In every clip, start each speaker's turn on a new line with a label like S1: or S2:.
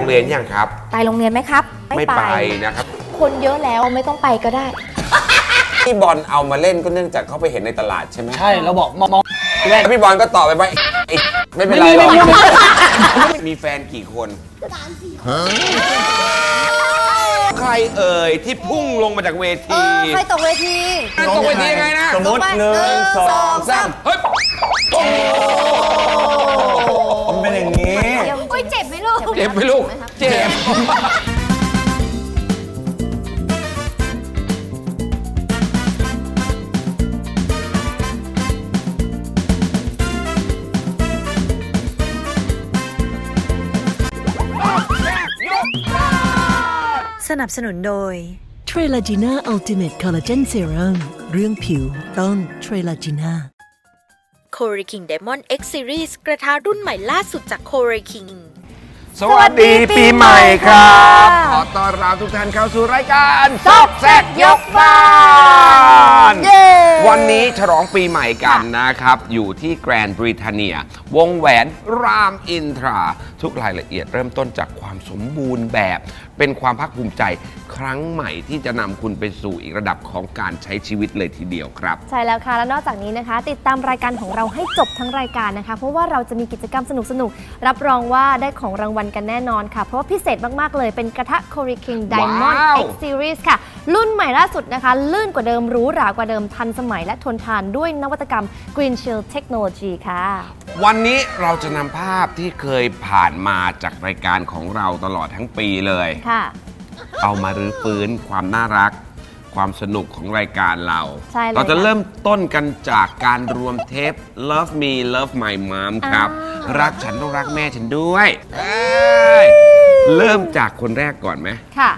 S1: รงเรียนยังครับ
S2: ไปโรงเรียนไหมครับ
S1: ไม่ไปนะครับ
S2: คนเยอะแล้วไม่ต้องไปก็ได้
S1: ที่บอลเอามาเล่นก็เนื่องจากเขาไปเห็นในตลาดใช่ไหม
S3: ใช่ เราบอกมองมองแรก
S1: แล้วพี่บอลก็ตอบไปว่าไอ้ไม่เป็นไรหรอกมีแฟนกี่คนใครเอ่ยที่พุ่งลงมาจากเว
S2: เอ
S1: ที
S2: อใครตกเวที
S1: ตกเวทียังไงนะ
S3: สมมติ
S2: ลงไป
S3: หนึ่งสองสาม
S1: เฮ้ย
S3: มัน
S2: จ็บไหมลูก
S1: เจ็บไหมลูก เจ็บ
S4: สนับสนุนโดย
S5: เทรลาจีน่าอัลติเมทคอลลาเจนเซรั่มเรื่องผิวต้องเทรลาจีน่า
S4: c o r e King Diamond X Series กระทะรุ่นใหม่ล่าสุดจาก c o r e King
S1: สวัสดีปีใหม่ครับ ขอต้อนรับทุกท่านเข้าสู่รายการซอกแซกยกบ้าน
S2: เย้
S1: วันนี้ฉลองปีใหม่กันนะครับ อยู่ที่แกรนด์บริเทเนีย วงแหวนรามอินทรา ทุกรายละเอียดเริ่มต้นจากความสมบูรณ์แบบ เป็นความภาคภูมิใจครั้งใหม่ที่จะนำคุณไปสู่อีกระดับของการใช้ชีวิตเลยทีเดียวครับ
S2: ใช่แล้วค่ะ แล้วนอกจากนี้นะคะ ติดตามรายการของเราให้จบทั้งรายการนะคะ เพราะว่าเราจะมีกิจกรรมสนุกๆรับรองว่าได้ของรางวัลกันแน่นอนค่ะ เพราะว่าพิเศษมากๆเลยเป็นกระทะ c o r e King Diamond
S1: ว้าว
S2: X Series ค่ะ รุ่นใหม่ล่าสุดนะคะ ลื่นกว่าเดิมหรู้หรากว่าเดิมทันสมัยและทนทานด้วยนวัตกรรม Green Shield Technology ค่ะ
S1: วันนี้เราจะนำภาพที่เคยผ่านมาจากรายการของเราตลอดทั้งปีเลย
S2: ค่ะ
S1: เอามารื้อฟื้นความน่ารัก ความสนุกของรายการเรา
S2: ใช่เลย
S1: เราจะ
S2: ค่ะ
S1: เริ่มต้นกันจากการรวมเทป Love Me Love My Mom ครับ
S2: อ่า
S1: รักฉันต้องรักแม่ฉันด้วยเอ้ยเริ่มจากคนแรกก่อนไหม
S2: ค่ะ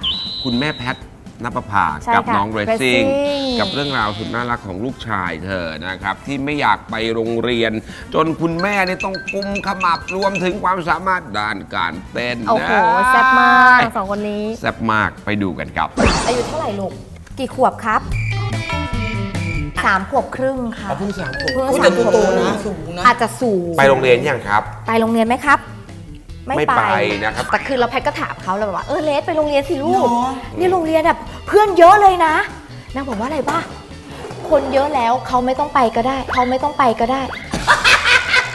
S1: คุณแม่แพท นภพา
S2: ใช่
S1: กับ
S2: ค่ะ
S1: น้องเรซซิ่ง
S2: Racing
S1: กับเรื่องราวสุดน่ารักของลูกชายเธอนะครับ ที่ไม่อยากไปโรงเรียน จนคุณแม่เนี่ยต้องกุมขมับรวมถึงความสามารถด้านการเต้น
S2: โอ้โห
S1: นะ
S2: แซ่บมากสองคนนี้
S1: แซ่บมากไปดูกันครับ
S2: อายุเท่าไหร่ลูก กี่ขวบครับสามขวบครึ่งค่ะ
S1: เพิ่งสามขวบ
S2: เพิ่ง
S3: อุ๊ย
S2: สา
S3: แต่
S2: มข
S3: ตัว
S2: วบ
S3: โต
S2: ครึ่ง
S3: นะสูงนะ
S2: อาจจะสูง
S1: ไปโรงเรียนยังครับ
S2: ไปโรงเรียนไหมครับ
S1: ไม่ไปนะครับ
S2: แต่คือเราแพทก็ถามเขาเลยว่าเออเลสไปโรงเรียนสิลูก
S3: เนอะ
S2: นี่โรงเรียนแบบเพื่อนเยอะเลยนะนางบอกว่าอะไรป่ะคนเยอะแล้วเขาไม่ต้องไปก็ได้เขาไม่ต้องไปก็ได้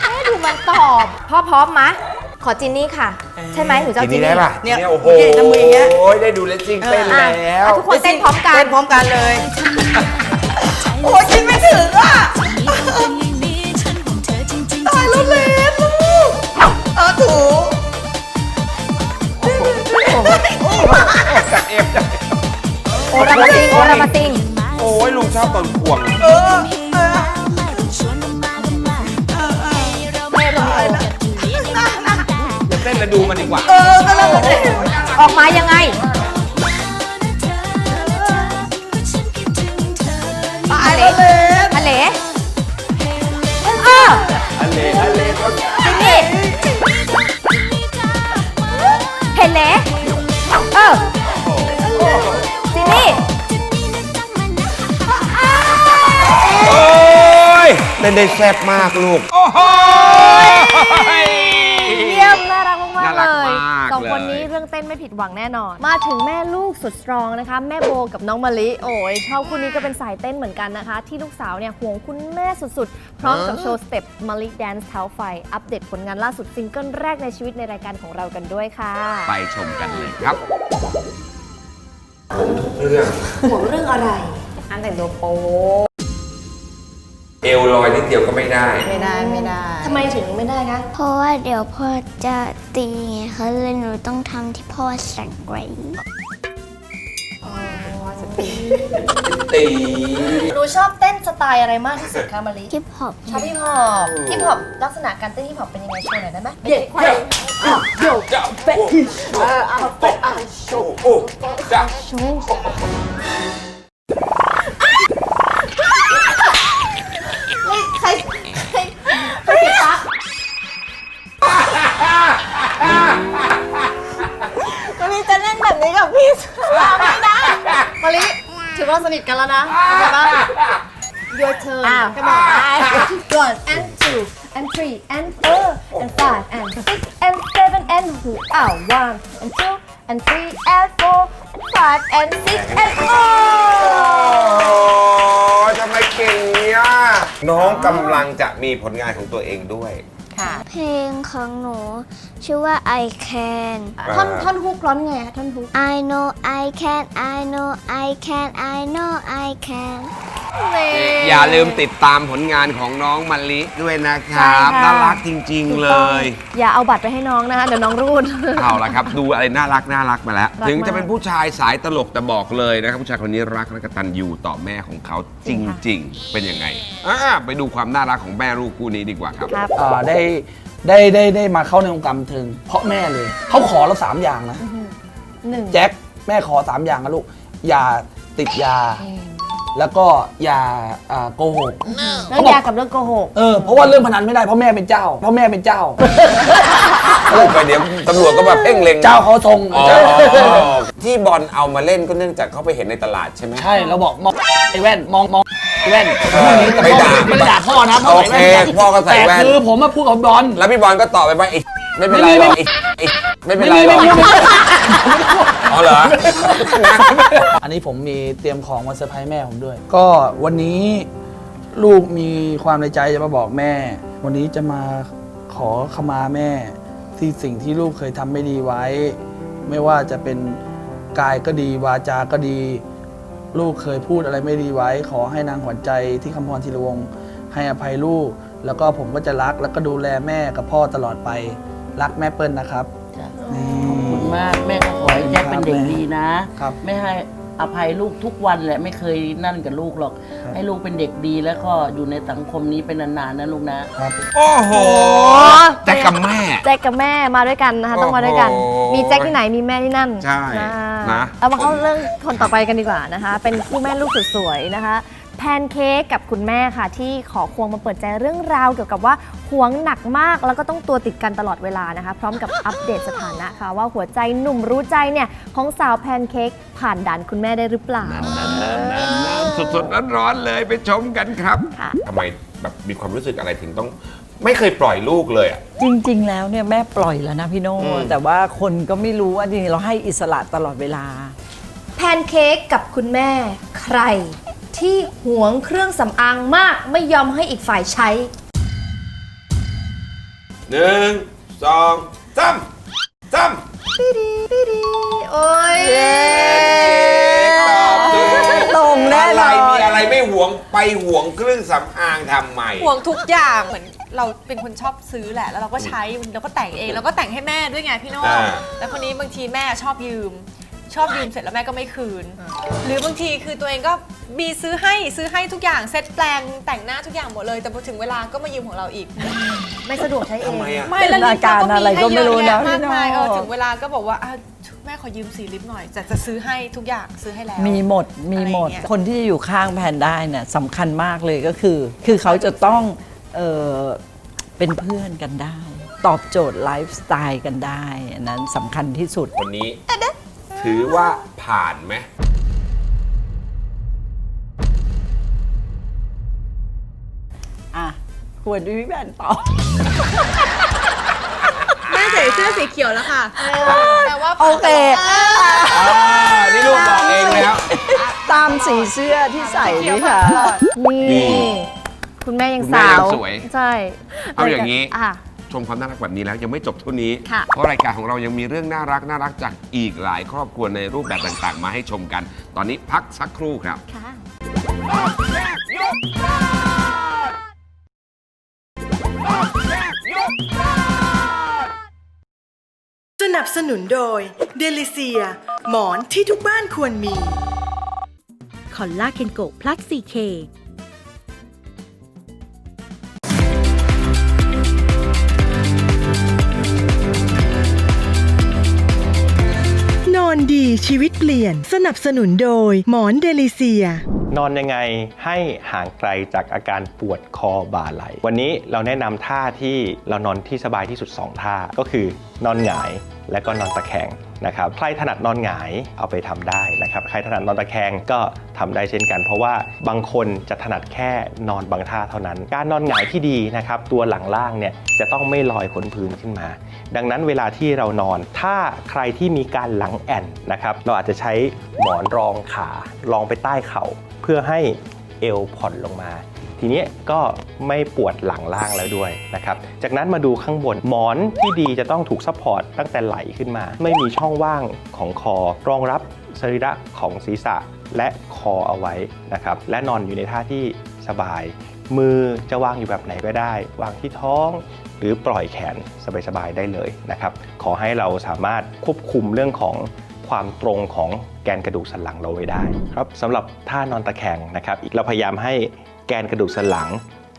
S2: แม่ดูมันตอบพ่อพร้อมมะขอจินนี่ค่ะ ใช่ไหมหนูจะ
S1: ที
S2: เอาจิ
S1: นี้
S2: น
S1: ได้
S2: นี่
S1: ป่ะ
S3: เนี่ย
S1: ทีโอ้โห
S3: เนี่ยทำมืออย่างเงี้ย
S1: ได้ดูเลสซิ่งเต้น
S2: อะ
S1: แล้ว
S2: อะทุกคนเต้นพร้อมกัน
S3: เต้นพร้อมกันเลยโอ้ยกินไม่ถึงอะตายแล้วเลนลูกเออถู
S1: จัดเอฟจัด
S2: โอรามาติงโอรามาติง
S1: โอ้ยลุงชอบตอนควง
S3: เออเออ
S1: อย่าเต้นแล้วดูมันดีกว่า
S3: เออก็แล้วแต่
S2: ออกมายังไง
S3: ตายแล้วเลน
S2: ทะเลออ
S1: อันเลอันเล ต้นได้แซ่บมากลูกโอ้โห
S2: เยี่ยมน่ารักมาก
S1: น่า
S2: ๆ
S1: รั
S2: เล
S1: ก
S2: ย
S1: มาก
S2: สองคน
S1: เลย
S2: นี้เรื่องเต้นไม่ผิดหวังแน่นอน มาถึงแม่ลูกสุดสตรองนะคะ แม่โบกับน้องมะลิโอ้ยชอบคู่นี้ก็เป็นสายเต้นเหมือนกันนะคะ ที่ลูกสาวเนี่ยห่วงคุณแม่สุดๆ พร้อมกับโชว์สเต็ปมะลิแดนซ์เท้าไฟ อัปเดตผลงานล่าสุดซิงเกิลแรกในชีวิตในรายการของเรากันด้วยค่ะ
S1: ไปชมกันเลยครับผมทุกเรื่อง
S2: ห่วงเรื่องอะไร อันแต่งตัวโป๊
S1: เอวลอยนิดเดียวก็ไม่ได้
S3: ไม่ได้ไม่ได้
S2: ทำไมถึงไม่ได้คะ
S6: เพราะว่าเดี๋ยวพ่อจะตีไงคะเลยหนูต้องทำที่พ่อสั่งไว้
S1: ตี
S2: หนูชอบเต้นสไตล์อะไรมากที่สุดคะมะลิ
S6: ฮิปฮอป
S2: ชอบฮิปฮอปฮิปฮอปลักษณะการเต้นฮิปฮอปเป็นยังไงโชว์หน่อยได้ไหมเด็ก
S1: เจ้าเจ้าเจ้าเป็ดโอ้โอ้โอ้จ้า
S2: ใค ว่าสนิทกันแล้วนะเข้าใจปะ Your turn
S3: อ้าว
S2: Come on One and two and three and four and five and six and seven and who are one and two and three and four and five and six and
S1: โอ้
S2: oh
S1: ยทำไมเก่งเนี่ยน้องกำลังจะมีผลงานของตัวเองด้วย
S2: ค่ะ
S6: เพลงของหนูชื่อว่า I Can
S2: ท่อนท่อนฮุกร้อนไงคะท่อนฮุก
S6: I know I can I know I can I know I can
S1: อย่าลืมติดตามผลงานของน้องมะลิด้วยนะครับ
S2: ใช่ค่ะ
S1: น่ารักจริง ๆ เลย
S2: อย่าเอาบัตรไปให้น้องนะคะเดี๋ยวน้องรูด
S1: เอาละครับ ดูอะไรน่ารักน่ารักมาแล้ว
S2: รัก
S1: ถึงจะ
S2: มาก
S1: เป็นผู้ชายสายตลกแต่บอกเลยนะครับผู้ชายคนนี้รักและกตัญญูต่อแม่ของเขาจ
S2: จริงค่ะ
S1: ริง ๆ เป็นยังไงอ่าไปดูความน่ารักของแม่ลูกคู่นี้ดีกว่าครับ
S2: ครับ
S3: อ่าได้ ได้ได้ได้มาเข้าในวงการบันเทิง เพราะแม่เลย เขาขอเราสามอย่างนะ
S2: หนึ่ง
S3: แจ็คแม่ขอสามอย่างนะลูก อย่าติดยา แล้วก็อย่าอ่าโกหก
S2: เรื่องยากับเรื่องโกหก
S3: เออเพราะว่าเรื่องพนันไม่ได้เพราะแม่เป็นเจ้า เพราะแม่เป็นเจ้า
S1: พูดไปเดี๋ยวตำรวจก็มาเพ่งเล็ง
S3: เจ้าเขาทรง
S1: อ๋อที่บอลเอามาเล่นก็เนื่องจากเขาไปเห็นในตลาดใช่ไหม
S3: ใช่เราบอกมองไอ้แว่นมองมองไอ้แว่น
S1: เออ
S3: แต่
S1: ไม่
S3: พ่อ
S1: ด่า
S3: ไม่ได้ด่าพ่อนะพ่อ
S1: โอ
S3: ใส่
S1: เค
S3: แว่น
S1: พ่อก็ใส่แว่น
S3: แต่คือผมมาพูดกับบอล
S1: แล้วพี่บอลก็ตอบไปว่าไอ้ ไม่เป็นไร
S3: ไม่
S1: หร
S3: ไม่
S1: อกไอ้ไอ้ไม่เป็นไรหรอก
S3: ไม่ไม่ไม่
S1: อ๋อเหรอ
S3: อันนี้ผมมีเตรียมของมาเซอร์ไพรส์แม่ผมด้วย ก็วันนี้ลูกมีความในใจจะมาบอกแม่ วันนี้จะมาขอขมาแม่ ที่สิ่งที่ลูกเคยทำไม่ดีไว้ ไม่ว่าจะเป็นกายก็ดีวาจาก็ดี ลูกเคยพูดอะไรไม่ดีไว้ ขอให้นางขวัญใจที่คำพรธีรวงศ์ให้อภัยลูก แล้วก็ผมก็จะรักแล้วก็ดูแลแม่กับพ่อตลอดไป รักแม่เปิ้ลนะครับนี่
S7: ขอบคุณมากแม่ก็ขอให้แจ็คเป็นเด็กดีนะ
S3: ครับ
S7: ไม่ให้อภัยลูกทุกวันแหละไม่เคยนั่นกับลูกหรอก
S3: ครับ
S7: ให้ลูกเป็นเด็กดีแล้วก็อยู่ในสังคมนี้เป็นนานๆนะลูกนะ
S3: ครับ
S1: โอ้โหแต่กับแม่
S2: แจ็คกับแม่มาด้วยกันนะคะ ต้องมาด้วยกัน
S1: โอ้โห
S2: มีแจ็คที่ไหนมีแม่ที่นั่น
S1: ใช่
S2: นะ
S1: นะ
S2: เรามาเข้าเรื่องคนต่อไปกันดีกว่านะคะ เป็นคู่แม่ลูกสุดสวยนะคะแพ นเค้กกับคุณแม่ค่ะ ที่ขอควงมาเปิดใจเรื่องราว เกี่ยวกับว่าหวงหนักมากแล้วก็ต้องตัวติดกันตลอดเวลานะคะ พร้อมกับอัปเดตสถานะค่ะ ว่าหัวใจหนุ่มรู้ใจเนี่ยของสาวแพนเค้กผ่านด่านคุณแม่ได้หรือเปล่า
S1: สดๆร้อนๆเลยไปชมกันครับ
S2: ค่ะ
S1: ทำไมแบบมีความรู้สึกอะไรถึงต้อง ไม่เคยปล่อยลูกเลยอะ
S8: จริง ๆ แล้วเนี่ยแม่ปล่อยแล้วนะพี่โน่
S1: อืม
S8: แต่ว่าคนก็ไม่รู้ว่าจริงๆเราให้อิสระตลอดเวลา
S2: แพนเค้กกับคุณแม่ใคร ที่หวงเครื่องสำอางมากไม่ยอมให้อีกฝ่ายใช้
S1: หนึ่งสองสามสาม
S2: โอ้ย
S1: ตอบเลย
S8: ตรงแน่นอน
S1: อะไรมีอะไรไม่หวงไปหวงเครื่องสำอางทำไม
S9: ห่วงทุกอย่างเหมือนเราเป็นคนชอบซื้อแหละ แล้วเราก็ใช้เราก็แต่งเอง แล้วก็แต่งให้แม่ด้วยไงพี่โน่
S1: อ่า
S9: แล้วคนนี้บางทีแม่ชอบยืม ชอบยืมเสร็จแล้วแม่ก็ไม่คืน หรือบางทีคือตัวเองก็มีซื้อให้ซื้อให้ทุกอย่างเซ็ตแปลงแต่งหน้าทุกอย่างหมดเลยแต่พอถึงเวลาก็มายืมของเราอีก
S2: ไม่สะดวกใช้เอง
S1: ทำไมอะ
S9: ไม่แล้วลิป
S8: เป็นอาการอะไรก็ไม่รู้นะ
S9: มากมาย
S8: พี่โน่
S9: เออถึงเวลาก็บอกว่าอะแม่ขอยืมสีลิปหน่อยจะจะซื้อให้ทุกอย่างซื้อให้แล้ว
S8: มีหมดมีหมด
S9: อะไรอย่างเงี้ย
S8: คนที่อยู่ข้างแพนได้เนี่ยสำคัญมากเลยก็คือ คือเขาจะต้องเออเป็นเพื่อนกันได้ ตอบโจทย์ไลฟ์สไตล์กันได้ อันนั้นสำคัญที่สุด
S1: คนนี้ ถือว่าผ่านไหม
S8: อะควรดูพี่แบนตอบ
S9: แม่ใส่เสื้อสีเขียวแล้วค่ะแต่ว่า
S8: โอเค
S1: อ่านี่ลูกบอกเองแล้ว
S8: ตามสีเสื้อที่ใส่นี่ค่ะ
S2: นี่
S1: นี่
S2: คุณแม่ยัง
S1: คุณแม่
S2: สา
S1: ยัง
S2: ว
S1: สวย
S2: ใช่
S1: เอาอย่างนี้
S2: อะ
S1: ชมความน่ารักแบบนี้แล้วยังไม่จบเท่านี้
S2: ค่ะ
S1: เพราะรายการของเรายังมีเรื่องน่ารักน่ารักจากอีกหลายครอบครัวในรูปแบบต่างๆ มาให้ชมกัน ตอนนี้พักสักครู่ครับ
S2: ค่ะ
S10: สนับสนุนโดยเดลิเซีย หมอนที่ทุกบ้านควรมี
S4: คอลลาเคนโกพลัส 4K
S10: ชีวิตเปลี่ยน สนับสนุนโดย หมอนเดลิเซีย
S11: นอนยังไงให้ห่างไกลจากอาการปวดคอบ่าไหล่วันนี้เราแนะนำท่าที่เรานอนที่สบายที่สุด 2 ท่า ก็คือนอนหงายและก็นอนตะแคงนะครับใครถนัดนอนหงายเอาไปทำได้นะครับใครถนัดนอนตะแคงก็ทำได้เช่นกัน เพราะว่าบางคนจะถนัดแค่นอนบางท่าเท่านั้น การนอนหงายที่ดีนะครับตัวหลังล่างเนี่ยจะต้องไม่ลอยขนพื้นขึ้นมา ดังนั้นเวลาที่เรานอนถ้าใครที่มีการหลังแอนนะครับเราอาจจะใช้หมอนรองขารองไปใต้เข่า พื่อให้เอวผ่อนลงมา ทีนี้ก็ไม่ปวดหลังล่างแล้วด้วยนะครับ จากนั้นมาดูข้างบนหมอนที่ดีจะต้องถูกซัพพอร์ตตั้งแต่ไหลขึ้นมา ไม่มีช่องว่างของคอ รองรับสรีระของศีรษะและคอเอาไว้นะครับ และนอนอยู่ในท่าที่สบาย มือจะวางอยู่แบบไหนก็ได้ วางที่ท้องหรือปล่อยแขนสบายๆได้เลยนะครับ ขอให้เราสามารถควบคุมเรื่องของ ความตรงของแกนกระดูกสันหลังเราไว้ได้ครับสำหรับท่านอนตะแคงนะครับเราพยายามให้แกนกระดูกสันหลัง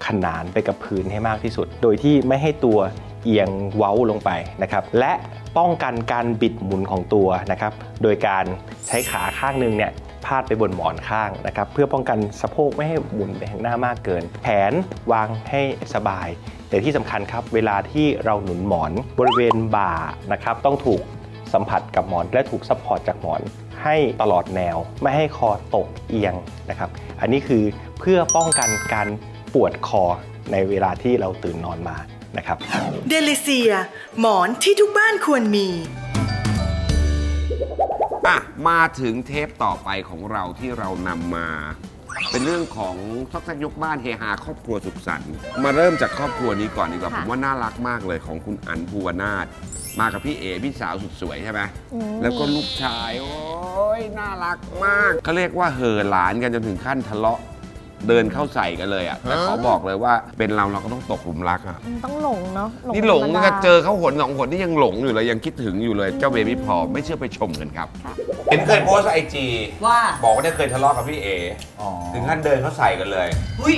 S11: ขนานไปกับพื้นให้มากที่สุด โดยที่ไม่ให้ตัวเอียงเว้าลงไปนะครับ และป้องกันการบิดหมุนของตัวนะครับ โดยการใช้ขาข้างหนึงเนี่ยพาดไปบนหมอนข้างนะครับ เพื่อป้องกันสะโพกไม่ให้หมุนไปข้างหน้ามากเกินแขนวางให้สบาย แต่ที่สำคัญครับ เวลาที่เราหนุนหมอนบริเวณบ่านะครับ ต้องถูก สัมผัสกับหมอน และถูกซัพพอร์ตจากหมอน ให้ตลอดแนว ไม่ให้คอตกเอียงนะครับ อันนี้คือเพื่อป้องกันการปวดคอในเวลาที่เราตื่นนอนมานะครับ
S10: เดลิเซีย หมอนที่ทุกบ้านควรมี
S1: อะมาถึงเทปต่อไปของเราที่เรานำมา เป็นเรื่องของซอกแซกยกบ้านเฮฮาครอบครัวสุขสันต์มาเริ่มจากครอบครัวนี้ก่อนดีกว่า
S2: ค่ะ
S1: ผมว่าน่ารักมากเลยของคุณอันภูวนาถ มากับพี่เอพี่สาวสุดสวยใช่ไหม
S2: อืม
S1: แล้วก็ลูกชาย โอ้ยน่ารักมากเขาเรียกว่าเห่อหลานกันจนถึงขั้นทะเลาะเดินเข้าใส่กันเลยอะแต่ขอบอกเลยว่าเป็นเราเราก็ต้องตกหลุมรักอะ
S2: อืมต้องหลงเนาะ
S1: นี่หลง
S2: ธรรม
S1: ก็
S2: ดา
S1: เจอเขาหนสองหนที่ยังหลงอยู่เลยยังคิดถึงอยู่เลยเจ้าเบบี้พอไม่เชื่อไปชมกันครับ
S2: ค่ะ
S1: เห็นเคยโพสไอจี
S7: ว่า
S1: บอกว่าได้เคยทะเลาะกับพี่เอถึงขั้นเดินเขาใส่กันเลย
S7: อุ้ย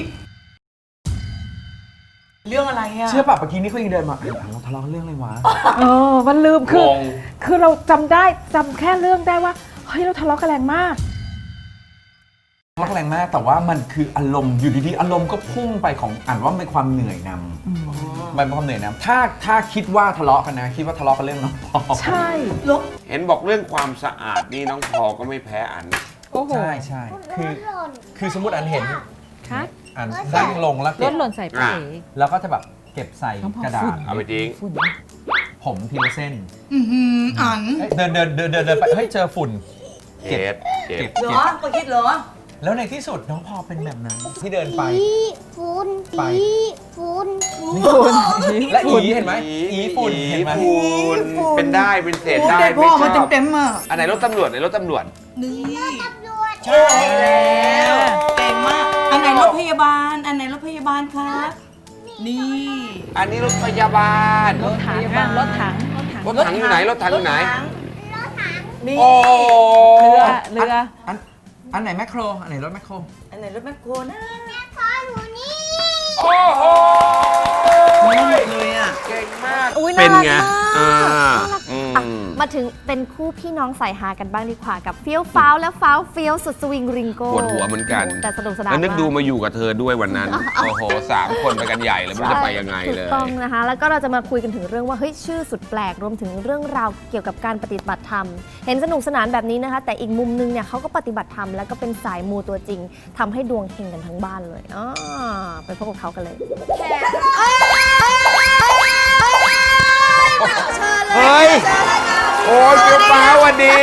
S7: เรื่องอะไรอะ
S12: เชื่อป่ะเมื่อกี้นี่เขายังเดินมาเอ้ยเราทะเลาะเรื่องอะไรวะ
S13: เออ มันลืมคือ
S1: งง
S13: คือเราจำได้จำแค่เรื่องได้ว่า เฮ้ย เราทะเลาะกันแรงมาก
S12: ทะเลาะแรงมากแต่ว่ามันคืออารมณ์อยู่ดีๆอารมณ์ก็พุ่งไปของอ่านว่าเป็นความเหนื่อยนำมันเป็นความเหนื่อยนำถ้าถ้าคิดว่าทะเลาะกันนะ คิดว่าทะเลาะกันเรื่องน้องพอ
S13: ใช่
S1: เห็นบอกเรื่องความสะอาดนี่น้องพอก็ไม่แพ้อัน
S13: โอ้โห
S12: ใช่ใช่คือคือสมมติอันเห็น
S13: คะ
S12: อันนั่งลงแล้ว
S13: ร
S12: เก็
S13: ถ
S12: บ
S13: หล่นใส่ป้าเอ๋
S12: แล้วก็จะแบบเก็บใส่กระดาษ
S1: เอาไปทิ้ง
S13: ฝุ่น
S12: ผมทีละเส้น
S10: อัน
S12: เฮ้ยเดินเดินเดินเดินเดินไปเฮ้ยเจอฝุ่น
S1: เก็บ เก็บ
S12: เก็บ
S7: เหร
S12: เก็
S7: อบปคิดเหรอ
S12: แล้วในที่สุดน้องพอเป็นแบบนั้นที่เดินไป
S6: อีฝุ่น
S12: ไป
S6: อีฝุ่น
S12: และอีเห็นไหมอีฝุ่นเห็นไหม
S1: ฝุ่น เป็นได้ เป็นเศษได้ไม่ชอบเต็มๆอะอันไหนรถตำรวจไหนรถตำรวจ
S7: ในี่อันนี้รถพยาบาล ร
S1: ถ
S13: ถังอะรถถังรถถัง
S1: รถถังอยู่ไหน รถถังอยู่ไหน
S7: นี่
S1: โอ้
S13: เรือเรือ
S12: อันอันไหนแมคโคร อันไหนรถแมคโคร
S7: อันไหนรถแมคโครนะ
S1: โอ้โห
S7: เลยอะ
S1: เก่งมาก
S2: อุ้ย
S1: เป็
S2: น่านรัก
S1: ไง
S2: มาก
S1: อ่า
S2: น่ารัก
S1: อืม
S2: อะมาถึงเป็นคู่พี่น้องสายฮากันบ้างดีกว่ากับเฟี้ยวฟ้าวและฟ้าวเฟี้ยวสุดสวิงริงโก้
S1: ปวดหัวเหมือนกัน
S2: แต่สนุกสนาน
S1: แล้วนึกดู
S2: มาก
S1: มาอยู่กับเธอด้วยวันนั้น โอ้โหสามคนไปกันใหญ่เลยไม่รู้จะไปยังไงเลย
S2: ถูกต้องนะคะ แล้วก็เราจะมาคุยกันถึงเรื่องว่าเฮ้ยชื่อสุดแปลกรวมถึงเรื่องราวเกี่ยวกับการปฏิบัติธรรม เห็นสนุกสนานแบบนี้นะคะ แต่อีกมุมนึงเนี่ยเขาก็ปฏิบัติธรรมแล้วก็เป็นสายมูตัวจริงทำให้ดวงเฮงกันทั้งบ้านเลยอ่าไปพบกับเขากันเลย
S1: เอ้ยเกียวฟ้าวันดี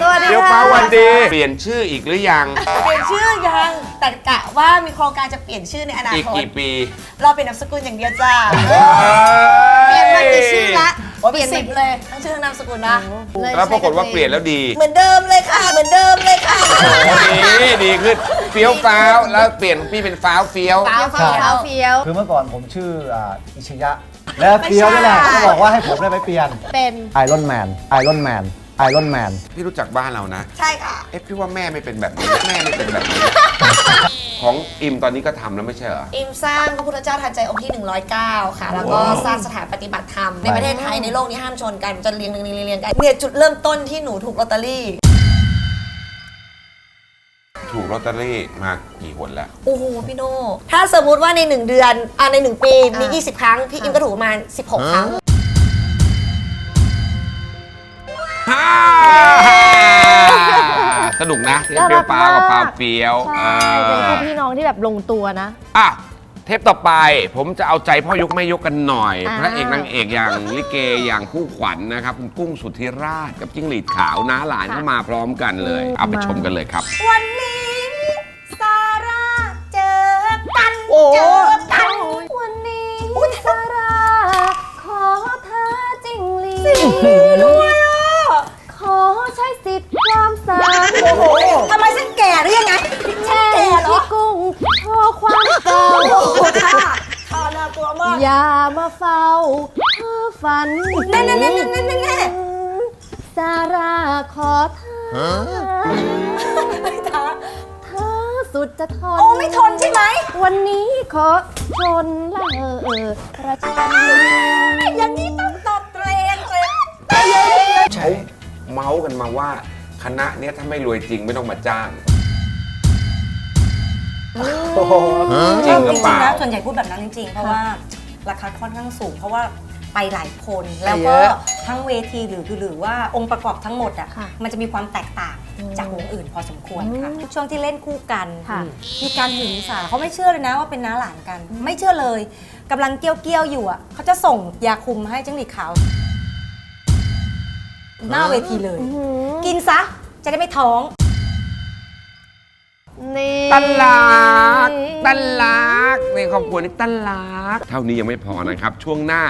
S9: สวัสดี
S1: เกียวฟ้า
S9: ค่ะ
S1: วันดี เปลี่ยนชื่ออีกหรือยัง
S9: เปลี่ยนชื่อยังแต่กะว่ามีโครงการจะเปลี่ยนชื่อในอนา
S1: อีก
S9: คต
S1: กี่ปี
S9: เราเป็นนามสกุลอย่างเดียวจ้าเปลี่ยนมากี่ชื่อละเปลี่ยนสิบเลย ทั้งชื่อทั้งนามสกุลนะ เลย
S1: แล้วปรากฏว่าเปลี่ยนแล้วดี
S9: เหมือนเดิมเลยค่ะ เหมือนเดิมเลยค่ะ
S1: โอ้ดีดีขึ้นเฟี้ยวฟ้าวแล้วเปลี่ยนพี่เป็นฟ้าวเฟี้ยว
S2: เฟี้ยวฟ้าวฟ้าวเฟี้ยว
S14: คือเมื่อก่อนผมชื่ออ่าอิชยะ และเฟี้ยวนี่แหละก็บอกว่าให้ผมได้ไปเปลี่ยน
S2: เป็น
S14: ไอรอนแมนไอรอนแมนไอรอนแมน
S1: พี่รู้จักบ้านเรานะ
S9: ใช่ค่ะ
S1: เอ๊ะพี่ว่าแม่ไม่เป็นแบบนี้แม่ไม่เป็นแบบนี้ ของอิมตอนนี้ก็ทำแล้วไม่ใช่เหรอ
S9: อิมสร้างพระพุทธเจ้าทันใจองค์ที่ 109 ค่ะ แล้วก็สร้างสถานปฏิบัติธรรม ในประเทศไทยในโลกนี้ห้ามชนกัน จนเรียงเรียงเรียงเรียงกันเนี่ยจุดเริ่มต้นที่หนูถูกลอตเตอรี่
S1: ถูกลอตเตอรี่มากี่หนแล้ว
S9: โอ้โหพี่โน่ถ้าสมมุติว่าใน1เดือนอ่าใน1ปีมี 20 ครั้ง พี่อิมก็ถูกประมาณ 16 ครั้ง
S1: สนุกนะเทปเปรี้ยวฟ้ากับฟ้าเฟี้ยว
S2: ใช่เป็นคู่พี่น้องที่แบบลงตัวนะ
S1: อะ เทปต่อไปผมจะเอาใจพ่อยกแม่ยกกันหน่อย
S2: อ่า
S1: พระเอกนางเอกอย่างลิเกอย่างคู่ขวัญนะครับคุณกุ้งสุทธิราชกับจิ้งหรีดขาวน้าหลานเข้ามาพร้อมกันเลย เอาไปชมกันเลยครับ
S7: วันนี้ซาร่าเจอกัน
S2: โอ้
S7: เจอกัน
S2: วันนี้ซาร่าขอท้าจิงหลี
S7: ด้วยอะ
S2: ขอใช้สิทธิ์ความสามารถ
S7: โอ้โหทำไมฉันแก่หรือยังไง
S2: แช่
S7: แก่เหรอ
S2: ที่กุ้งโชว์ความเก่า
S7: อ
S2: ย่ามาเฝ้าเพ้อฝัน
S7: แน่แน่แน่แน่แน่แน่
S2: ซาร่าขอท้าท้าสุดจะทน
S7: โอ้ไม่ทนใช่ไหม
S2: วันนี้ขอชนละเออเออประชัน
S7: อย่างนี้ต้องตบเตรงเตรง
S1: เขาเมาส์กันมาว่า คณะเนี้ยถ้าไม่รวยจริงไม่ต้องมาจ้างจริงหรือเปล่า
S7: นะส่วนใหญ่พูดแบบนั้นจริงๆ เพราะว่า ราคาค่อนข้างสูง เพราะว่าไปหลายคนแล้ว
S3: เย
S7: ก็
S3: อะ
S7: ทั้งเวทีหรือหรือว่าองค์ประกอบทั้งหมดอะมันจะมีความแตกต่างจากวงอื่นพอสมควรค่ะ ช่วงที่เล่นคู่กัน
S2: ค่ะ
S7: มีการหึงสาเขาไม่เชื่อเลยนะว่าเป็นน้าหลานกัน ไม่เชื่อเลยกำลังเกี้ยวเกี้ยวๆอยู่อะเขาจะส่งยาคุมให้จิ้งหรีดขาวหน้าเวทีเลย กินซะจะได้ไม่ท้อง
S2: นี่
S1: ตันลักตันลัก ในครอบครัวนี้ตันลัก เท่านี้ยังไม่พอนะครับ ช่วงหน้า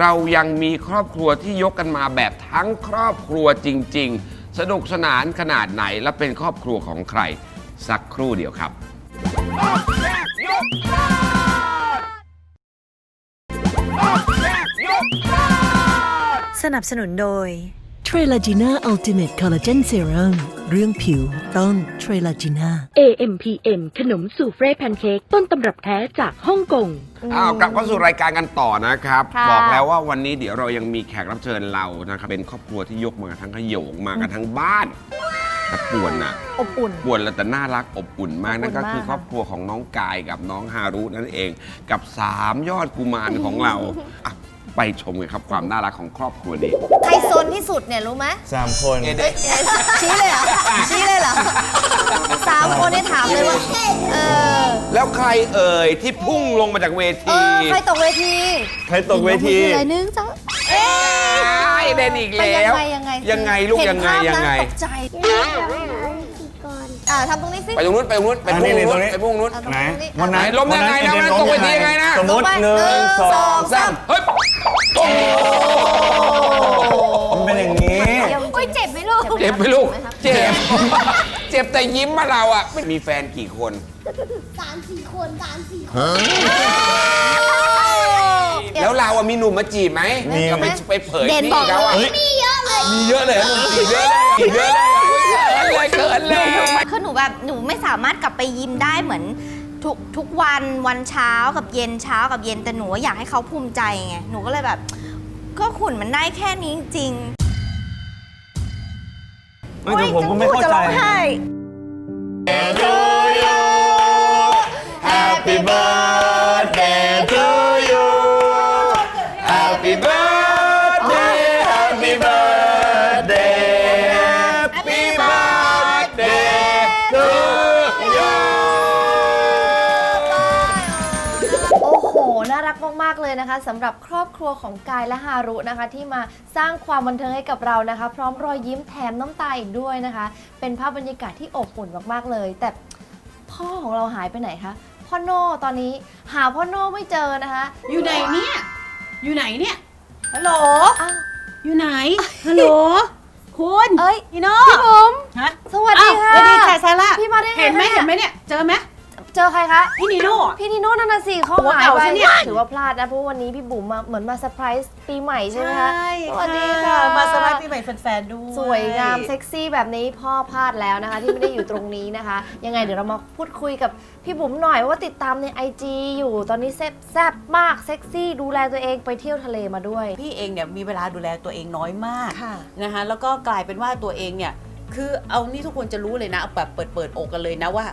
S1: เรายังมีครอบครัวที่ยกกันมาแบบทั้งครอบครัวจริง ๆ สนุกสนานขนาดไหนและเป็นครอบครัวของใคร สักครู่เดียวครับ
S4: สนับสนุนโดย
S5: เทรลาจีน่าอัลติเมทคอลลาเจนเซรั่มเรื่องผิวต้องเทรลาจีน่า
S13: AMPM ขนมสูเฟรแพนเค้กต้นตำรับแท้จากฮ่องกง
S1: อ้าวกลับเข้าสู่รายการกันต่อนะครับ
S2: ค่ะ
S1: บอกแล้วว่าวันนี้เดี๋ยวเรายังมีแขกรับเชิญเรานะครับเป็นครอบครัวที่ยกมาทั้งขโยงมากันทั้งบ้านแต่ป่วนน่ะ
S2: อบอุ่น
S1: ป่วนแล้วแต่น่ารักอบอุ่นมากนั่นก็
S2: อบอุ่นมาก
S1: คือครอบครัวของน้องกายกับน้องฮารุนั่นเอง กับ 3 ยอดกุมารของเราอะ ไปชมกันครับความน่ารักของครอบครัวนี้
S2: ใครโซนที่สุดเนี่ยรู้ไหม
S14: สามคน
S2: ชี้เลยเหรอชี้เลยเหรอสามคนเนี่ยถามเลยว่าเออ
S1: แล้วใครเอ่ยที่พุ่งลงมาจากเว
S2: เอ
S1: ที
S2: อใครตกเวที
S14: ใครตกเวที
S2: อะไรนึงจ้ะเอ๊ะ
S1: เด่นอีก
S2: ไป
S1: แล้
S2: ยัง
S1: ว
S2: ไงยังไง
S1: ยังไงลูก
S2: เห็น
S1: ยังไง
S2: ภาพ
S1: ยังไง
S2: นะตกใจ อ่าทำตรงนี้สิ
S1: ไปตรงนู้นไปตรงนู้นไปตรง
S14: อันนี้
S1: นู้น
S14: ตรงนี้
S1: ไปตรงนู้น
S2: เอาตรง
S14: ไหน
S2: นี้
S14: วันนั้น
S1: ไหนล้มยังไงนะ
S14: วั
S1: วันนั้นตกเวทียังไงนะ
S14: สมมติหนึ่งสองสาม
S1: เฮ้ยโอ้โห
S14: มันเป็นอย่างนี้
S2: โอ้ยเจ็บไหมลูก
S1: เจ็บไหมลูก
S2: ครับ
S1: เจ็บเจ็บแต่ยิ้มมาเราอะมีแฟนกี่คน
S6: สามสี่คนสามสี่คน
S1: แล้วเราอะมีหนุ่มมาจีบไหม
S14: มี
S1: ก็ไปไปเผย
S2: เด่น
S1: นี่
S2: บอก
S1: เขาอะ
S6: มีเยอะเลย
S1: มีเยอะเลยหนุ่มจีบเยอะเลย จีบเยอะเลยเขินเลยเขินเลย
S6: คือหนูแบบหนูไม่สามารถกลับไปยิ้มได้เหมือนทุกทุกวันวันเช้ากับเย็นเช้ากับเย็นแต่หนูอยากให้เขาภูมิใจไงหนูก็เลยแบบ ก็ขุนมันได้แค่นี้จริง
S14: ไม่แต่ผมก็ไม่เข้าใจ Happy birthday
S2: สำหรับครอบครัวของกายและฮารุนะคะ ที่มาสร้างความบันเทิงให้กับเรานะคะ พร้อมรอยยิ้มแถมน้ำตาอีกด้วยนะคะ เป็นภาพบรรยากาศที่อบอุ่นมากๆเลย แต่พ่อของเราหายไปไหนคะพ่อโน่ตอนนี้หาพ่อโน่ไม่เจอนะคะ
S7: อยู่ไหนเนี่ย อยู่ไหนเนี่ย ฮัลโหล
S2: อ้าว
S7: อยู่ไหน ฮัลโหล คุณ
S2: เอ้ย
S7: พี่โน่
S2: พี่บุ๋ม
S7: ฮะ
S2: สวัสดีค่ะ
S7: อ้าวสวัสดีค่ะซาร่า
S2: พี่มาได้ไง
S7: เห็นไหม
S2: คะ
S7: เห็นไหมเนี่ย เจอไหม
S2: เจอใครคะ
S7: พี่นีโน่
S2: พี่นีโน่นั่นน่ะสิเขา
S7: หัว
S2: หาย
S7: เก่า
S2: ไป
S7: ใช่เนี่ย
S2: ถือว่าพลาดนะเพราะวันนี้พี่บุ๋มมาเหมือนมาเซอร์ไพรส์ปีใหม่ใช่ไหมคะสวัสดี
S7: ค่ะ
S2: ค่ะ
S7: มาสวัสดีใหม่แฟนๆด้วย
S2: สวยงามเซ็กซี่แบบนี้พ่อพลาดแล้วนะคะ ที่ไม่ได้อยู่ตรงนี้นะคะ ยังไงเดี๋ยวเรามาพูดคุยกับพี่บุ๋มหน่อยว่าติดตามใน IG อยู่ตอนนี้แซ่บแซ่บมากเซ็กซี่ดูแลตัวเองไปเที่ยวทะเลมาด้วย
S7: พี่เองเนี่ยมีเวลาดูแลตัวเองน้อยมาก
S2: ค่ะ
S7: นะคะแล้วก็กลายเป็นว่าตัวเองเนี่ยคือเอานี่ทุกคนจะรู้เลยนะเอาแบบเปิดเปิดอกกันเลยนะว่า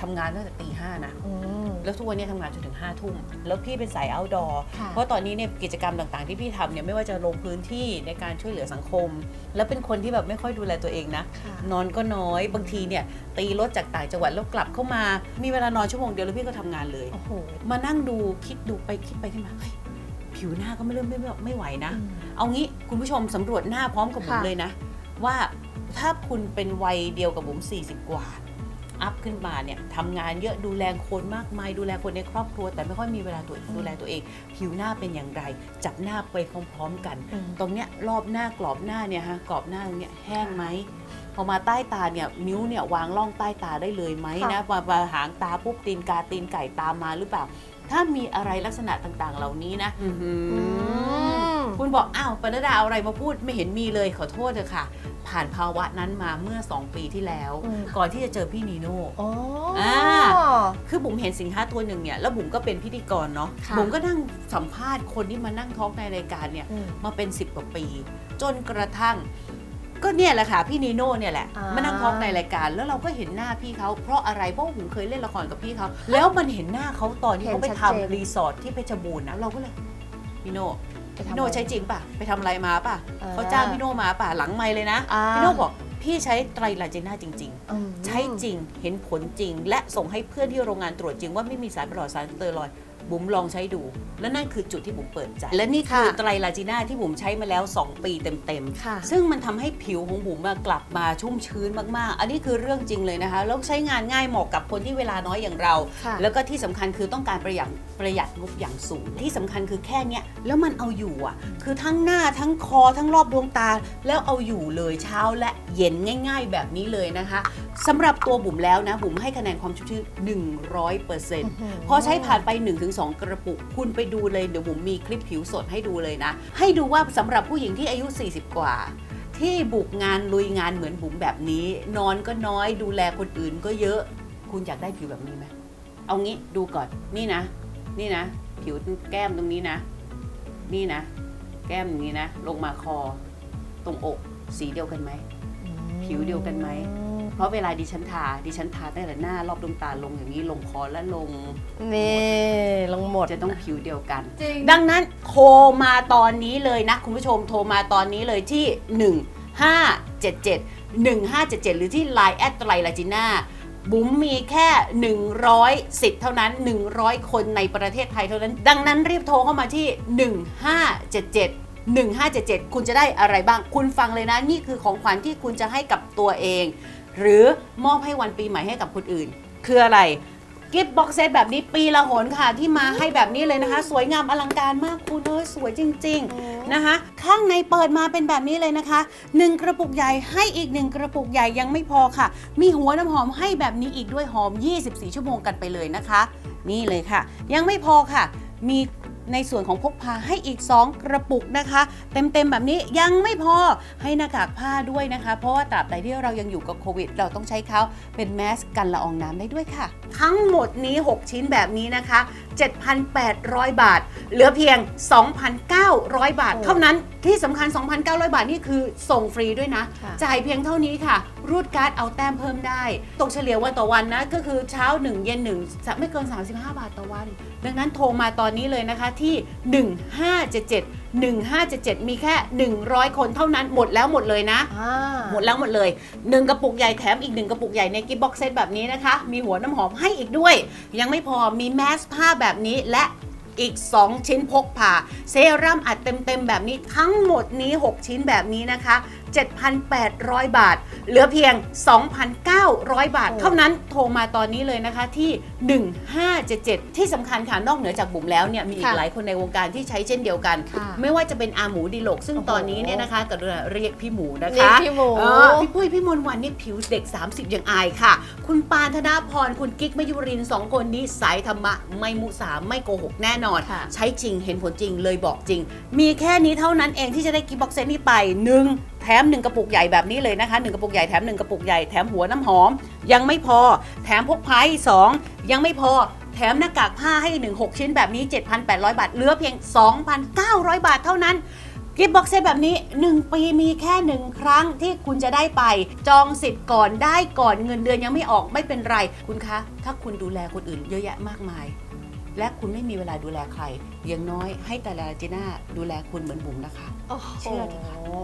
S7: ทำงานตั้งแต่ตี ห้านะ
S2: อืม
S15: แล้วทุกวันนี้ทำงานจนถึง5้าทุ่ม แล้วพี่เป็นสาย outdoor
S2: ค่ะ
S15: เพราะตอนนี้เนี่ยกิจกรรมต่างๆ ที่พี่ทำเนี่ยไม่ว่าจะลงพื้นที่ในการช่วยเหลือสังคม แล้วเป็นคนที่แบบไม่ค่อยดูแลตัวเองนะ
S2: ค่ะ
S15: นอนก็น้อยบางทีเนี่ยตีรถจากต่างจังหวัดแล้วกลับเข้ามา มีเวลานอนชั่วโมงเดียวแล้วพี่ก็ทำงานเลย
S2: โอ้โห
S15: มานั่งดูคิดดูไปคิดไปขึ้นมาเฮ้ยผิวหน้าก็ไม่เริ่มไม่ไม่ไม่ไหวนะเอางี้คุณผู้ชมสำรวจหน้าพร้อมกับบุ๋ม
S2: ค่ะ
S15: เลยนะ ว่าถ้าคุณเป็นวัยเดียวกับบุ๋ม40 กว่า อัพขึ้นมาเนี่ยทำงานเยอะดูแลคนมากมายดูแลคนในครอบครัว แต่ไม่ค่อยมีเวลาตัวดูแลตัวเอง ผิวหน้าเป็นอย่างไร จับหน้าไปพร้อม ๆ กัน ตรงเนี้ยรอบหน้ากรอบหน้าเนี่ยฮะกรอบหน้าตรงเนี้ยแห้งไหมพอมาใต้ตาเนี่ยนิ้วเนี่ยวางล่องใต้ตาได้เลยไหมนะมามาหางตาปุ๊บตีนกาตีนไก่ตามมาหรือเปล่า ถ้ามีอะไรลักษณะต่างๆ เหล่านี้นะอื้อหือคุณบอกอ้าวปนดาเอาอะไรมาพูดไม่เห็นมีเลยขอโทษเถอะค่ะ ผ่านภาวะนั้นมาเมื่อ 2 ปีที่แล้ว
S2: อืม
S15: ก่อนที่จะเจอพี่นีโน่
S2: อ๋อ
S15: อ่าคือบุ๋มเห็นสินค้าตัวหนึ่งเนี่ยแล้วบุ๋มก็เป็นพิธีกรเนาะ
S2: ค่ะ
S15: บุ๋มก็นั่งสัมภาษณ์คนที่มานั่งทอล์กในรายการเนี่ย
S2: อืม
S15: มาเป็น 10 กว่าปี จนกระทั่ง ก็เนี่ยแหละค่ะพี่นีโน่เนี่ยแหละ
S2: อ่าม
S15: มานั่งทอล์กในรายการ แล้วเราก็เห็นหน้าพี่เขาเพราะอะไรเพราะว่าบุ๋มเคยเล่นละครกับพี่เขาแล้วมันเห็นหน้าเขาตอนที่เขาไป
S2: เห็นชัดเจน
S15: ทำรีสอร์ทที่เพชรบูรณ์นะเราก็เลยพี่โน่
S2: ไปทำ
S15: พี่โน่
S2: อะไร
S15: ใช้จริงป่ะ ไปทำอะไรมาป่ะ
S2: อ่า
S15: เขาจ้างพี่โน่มาป่ะหลังไม่เลยนะ
S2: อ่า
S15: พี่โน่บอกพี่ใช้ไตรลาเจน่าจริง
S2: อืม
S15: ๆใช้จริงเห็นผลจริง และส่งให้เพื่อนที่โรงงานตรวจจริงว่าไม่มีสารประหลอดสารสเตอรอยด์ บุ๋มลองใช้ดู และนั่นคือจุดที่บุ๋มเปิดใจ และนี่คือ
S2: ค่ะ
S15: ไตรลาจีน่าที่บุ๋มใช้มาแล้ว 2 ปีเต็ม
S2: ค่ะ
S15: ๆซึ่งมันทำให้ผิวของบุ๋มอะกลับมาชุ่มชื้นมากๆ อันนี้คือเรื่องจริงเลยนะคะ แล้วใช้งานง่ายเหมาะกับคนที่เวลาน้อยอย่างเรา
S2: ค่ะ
S15: แล้วก็ที่สำคัญคือต้องการประหยัดประหยัดงบอย่างสูง ที่สำคัญคือแค่เนี้ยแล้วมันเอาอยู่อะ คือทั้งหน้าทั้งคอทั้งรอบดวงตา แล้วเอาอยู่เลยเช้าและเย็นง่าย ๆ แบบนี้เลยนะคะ สำหรับตัวบุ๋มแล้วนะ บุ๋มให้คะแนนความชุ่มชื้น100%พอใช้ผ่านไป 1-2 กระปุก คุณไปดูเลย เดี๋ยวบุ๋มมีคลิปผิวสดให้ดูเลยนะ ให้ดูว่าสำหรับผู้หญิงที่อายุ 40 กว่า ที่บุกงานลุยงานเหมือนบุ๋มแบบนี้ นอนก็น้อยดูแลคนอื่นก็เยอะ คุณอยากได้ผิวแบบนี้ไหมเอางี้ดูก่อนนี่นะ นี่นะ ผิวแก้มตรงนี้นะ นี่นะ แก้มอย่างนี้นะ ลงมาคอ ตรงอกสีเดียวกันไหม ผิวเดียวกันไหม เพราะเวลาดิฉันทา ดิฉันทาตั้งแต่หน้ารอบดวงตาลงอย่างนี้ลงคอและลง
S2: นี่ ลงหมด
S15: จะต้องผิวเดียวกัน
S2: จริง
S15: ดังนั้นโทรมาตอนนี้เลยนะ คุณผู้ชมโทรมาตอนนี้เลยที่ 1577 1577 หรือที่ Line แอดไตรลาจิน่าบุ๋มมีแค่ 100สิทธิ์เท่านั้น 100 คนในประเทศไทยเท่านั้น ดังนั้นรีบโทรเข้ามาที่ 1577 1577 คุณจะได้อะไรบ้าง คุณฟังเลยนะ นี่คือของขวัญที่คุณจะให้กับตัวเอง หรือมอบให้วันปีใหม่ให้กับคนอื่น คืออะไรกิฟต์บ็อกเซตแบบนี้ปีละหนค่ะที่มาให้แบบนี้เลยนะคะ สวยงามอลังการมากคุณเอ้ยสวยจริง ๆนะคะ ข้างในเปิดมาเป็นแบบนี้เลยนะคะ 1 กระปุกใหญ่ให้อีก 1 กระปุกใหญ่ยังไม่พอค่ะ มีหัวน้ำหอมให้แบบนี้อีกด้วยหอม 24 ชั่วโมงกันไปเลยนะคะ นี่เลยค่ะ ยังไม่พอค่ะ มี ในส่วนของพกพาให้อีก 2 กระปุกนะคะ เต็มๆแบบนี้ยังไม่พอให้หน้ากากผ้าด้วยนะคะ เพราะว่าตราบใดที่เรายังอยู่กับโควิด เราต้องใช้เขาเป็นแมสกันละอองน้ำได้ด้วยค่ะ ทั้งหมดนี้ 6 ชิ้นแบบนี้นะคะ 7,800 บาท เหลือเพียง 2,900 บาท เท่านั้นที่สำคัญ 2,900 บาทนี่คือส่งฟรีด้วยนะ
S2: ค่ะ
S15: จ่ายเพียงเท่านี้ค่ะ รูดการ์ดเอาแต้มเพิ่มได้ ตกเฉลี่ยวันต่อวันนะ ก็คือเช้า 1 เย็น1จะไม่เกิน 35 บาทต่อวัน ดังนั้นโทรมาตอนนี้เลยนะคะที่ 1577 1577 มีแค่ 100 คนเท่านั้นหมดแล้วหมดเลยนะ หมดแล้วหมดเลย 1 กระปุกใหญ่แถมอีก 1 กระปุกใหญ่ในกิฟต์บ็อกเซตแบบนี้นะคะ มีหัวน้ำหอมให้อีกด้วย ยังไม่พอมีแมสผ้าแบบนี้และอีก 2 ชิ้นพกพาเซรั่มอัดเต็มๆ แบบนี้ทั้งหมดนี้ 6 ชิ้นแบบนี้นะคะ 7,800 บาท เหลือเพียง 2,900 บาท เท่านั้นโทรมาตอนนี้เลยนะคะที่ 1577 ที่สำคัญค่ะนอกเหนือจากบุ๋มแล้วเนี่ยมีอีก
S2: ค่ะ
S15: หลายคนในวงการที่ใช้เช่นเดียวกัน
S2: ค่ะ
S15: ไม่ว่าจะเป็นอาหมูดิโลก ซึ่งตอนนี้เนี่ยนะคะกรุณาเรียกพี่หมูนะคะ
S2: เรียกพี่หมู
S15: เออพี่ปุ้ยพี่มนต์วันนี่ผิวเด็ก 30 ยังอายค่ะ คุณปานธนาพรคุณกิ๊กมยุรินทร์สองคนนี้สายธรรมะไม่มุสาไม่โกหกแน่นอน
S2: ค่ะ
S15: ใช้จริงเห็นผลจริงเลยบอกจริง มีแค่นี้เท่านั้นเองที่จะได้กิฟต์บ็อกเซตนี้ไปหนึ่งแถม 1 กระปุกใหญ่แบบนี้เลยนะคะ 1 กระปุกใหญ่แถม 1 กระปุกใหญ่แถมหัวน้ำหอม ยังไม่พอแถมพกพาอีกสองยังไม่พอแถมหน้ากากผ้าให้อีกหนึ่งหกชิ้นแบบนี้ 7,800 บาทเหลือเพียง 2,900 บาทเท่านั้นกิฟต์บ็อกเซตแบบนี้ 1 ปีมีแค่หนึ่งครั้งที่คุณจะได้ไป จองสิทธิ์ก่อนได้ก่อนเงินเดือนยังไม่ออกไม่เป็นไร คุณคะ ถ้าคุณดูแลคนอื่นเยอะแยะมากมาย และคุณไม่มีเวลาดูแลใคร อย่างน้อยให้แต่ละจีน่าดูแลคุณเหมือนบุ๋มนะคะเชื่อเถอะค่ะ
S2: โอ้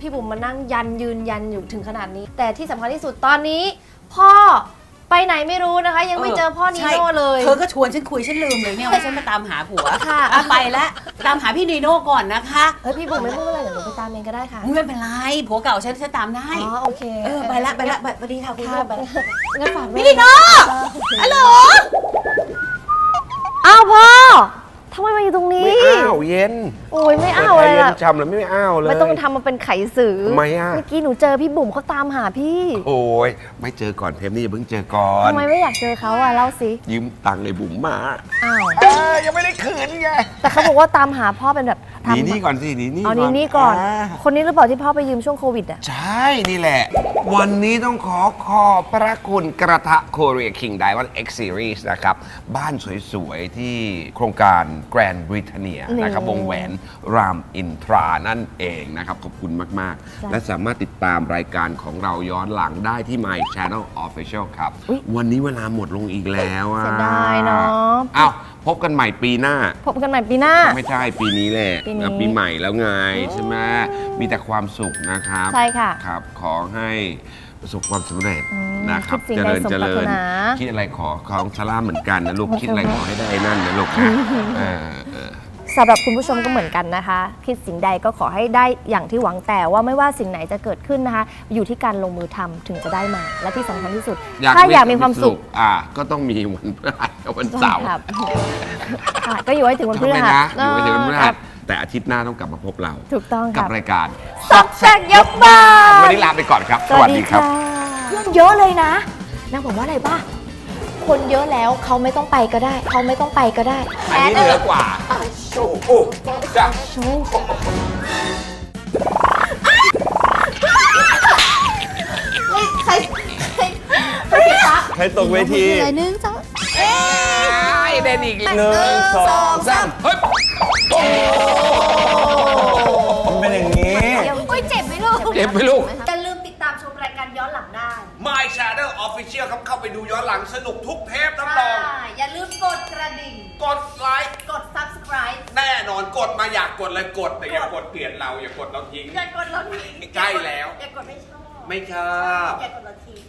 S2: พี่บุ๋มมานั่งยันยืนยันอยู่ถึงขนาดนี้ แต่ที่สำคัญที่สุดตอนนี้ พ่อ ไปไหนไม่รู้นะคะ ยังไม่เจอพ่อนีโน่เลย
S15: เธอก็ชวนฉันคุยฉันลืมเลยเนี่ยว่าฉันมาตามหาผัว
S2: ค่ะ
S15: อ่ไปแล้วตามหาพี่นีโน่ก่อนนะคะ
S2: เฮ้ยพี่บุ๋มไม่พูดอะไรเดี๋ยวหนูไปตามเองก็ได้ค่ะ
S15: ไม่เป็นไรผัวเก่าฉันฉันตามได้
S2: อ๋อโอเค
S15: เออไปละไปละไปสวัสดีค่ะคุณ
S2: ครั
S15: แม่
S2: บ
S15: ไปละ
S2: งั้นฝาก
S15: พี่นีโน่
S2: ฮัลโหล อ้าวพ่อ ทำไมมาอยู่ตรงนี้
S1: ไม่อ้าวเย็น
S2: โอ้ยไม่อ้าวอะไร
S1: เย็น
S2: ล่ะ
S1: จำเลยไม่อ้าวเลย
S2: ไม่ต้องทำมาเป็นไขสือ
S1: ทำไมอะ
S2: เมื่อกี้หนูเจอพี่บุ๋มเขาตามหาพี่
S1: โอ้ยไม่เจอก่อนเทปนี้อย่าเพิ่งเจอก่อน
S2: ทำไมไม่อยากเจอเขาอะเล่าสิ
S1: ยืมตังค์ไอ้บุ๋มมา
S2: อ้าว
S1: เออยังไม่ได้คืนไง
S2: แต่เขาบอกว่าตามหาพ่อเป็นแบบ
S1: หนี
S2: ทำ
S1: นี่ก่อนสิหนีนี่
S2: เอานี่นี่ก่อนาคนนี้หรือเปล่าที่พ่อไปยืมช่วงโควิดอะ
S1: ใช่นี่แหละ วันนี้ต้องขอขอบพระคุณกระทะ Korea King Diamond X Series นะครับ บ้านสวยๆ ที่โครงการ Grand Britannia
S2: นี่
S1: นะครับวงแหวนรามอินทรานั่นเองนะครับ ขอบคุณมาก
S2: จ้ะ
S1: ๆและสามารถติดตามรายการของเราย้อนหลังได้ที่ My Channel Official ครับ วันนี้เวลาหมดลงอีกแล้วอะ
S2: เสียดายเนาะ
S1: อ้าวพบกันใหม่ปีหน้า
S2: พบกันใหม่ปีหน้า
S1: ไม่ใช่ปีนี้แหละ
S2: ปีนี้
S1: ปีใหม่แล้วไงใช่ไหมมีแต่ความสุขนะครับ
S2: ใช่ค่ะ
S1: ครับขอให้ ประสบความสำเร็จ
S2: อืม
S1: นะครับ
S2: คิดสิ่งใดสมปรารถนา
S1: คิดอะไรขอของชาร่าเหมือนกันนะลูก
S2: โอเค
S1: คิดอะไรขอให้ได้นั่นนะลูกนะเออเออ
S2: สำหรับคุณผู้ชมก็เหมือนกันนะคะ คิดสิ่งใดก็ขอให้ได้อย่างที่หวังแต่ว่าไม่ว่าสิ่งไหนจะเกิดขึ้นนะคะ อยู่ที่การลงมือทำถึงจะได้มา และที่สำคัญที่สุด ถ้าอยากมีความสุข
S1: อ่า ก็ต้องมีวันพฤหัสกับวันเสาร์
S2: ครับค่ะก็อยู่ให้ถึงวันพฤ
S1: ทำไม
S2: หัส
S1: นะอยู่ไว้ถึงวันพฤ
S2: ค
S1: หั
S2: รั
S1: ส
S2: บ
S1: แต่อาทิตย์หน้าต้องกลับมาพบเรา
S2: ถูกต้องค
S1: กับ
S2: รับ
S1: รายการ
S2: ซอกแซกยกบ้าน
S1: วันนี้ลาไปก่อนครับ
S2: สวัสดีค่ะเรื่องเยอะเลยนะนางบอกว่าอะไรบ้าคนเยอะแล้วเขาไม่ต้องไปก็ได้ เขาไม่ต้องไปก็ได้
S1: อันนี้เหนือกว่า โอ้โหจ้ะ
S2: โชว์
S6: ใครใครใครผิดคะ
S12: ใครตกเวที
S6: อะไรนึงจ้ะ
S1: เอ้ยเด่นอีก
S12: หนึ่งสองสาม
S1: เฮ้ย
S12: มันเป็นอย่างนี้
S2: โอ้ยเจ็บไหมลูก
S1: เจ็บไหมลูก
S2: อย่าลืมติดตามชมรายการย้อนหลังได้
S1: My Channel Official ครับเข้าไปดูย้อนหลังสนุกทุกเทปรับรอง
S2: อย่าลืมกดกระดิ่ง
S1: กดไลค์
S2: กด subscribe
S1: แน่นอนกดมาอยากกดเลยกด แต่อย่ากดเกลียดเราอย่ากดเราทิ้ง
S2: อย่ากดเราทิ้ง
S1: ใกล้แล้ว
S2: อย่ากดไม่ชอบ
S1: ไม่ชอบ
S2: อย่ากดเราทิ้ง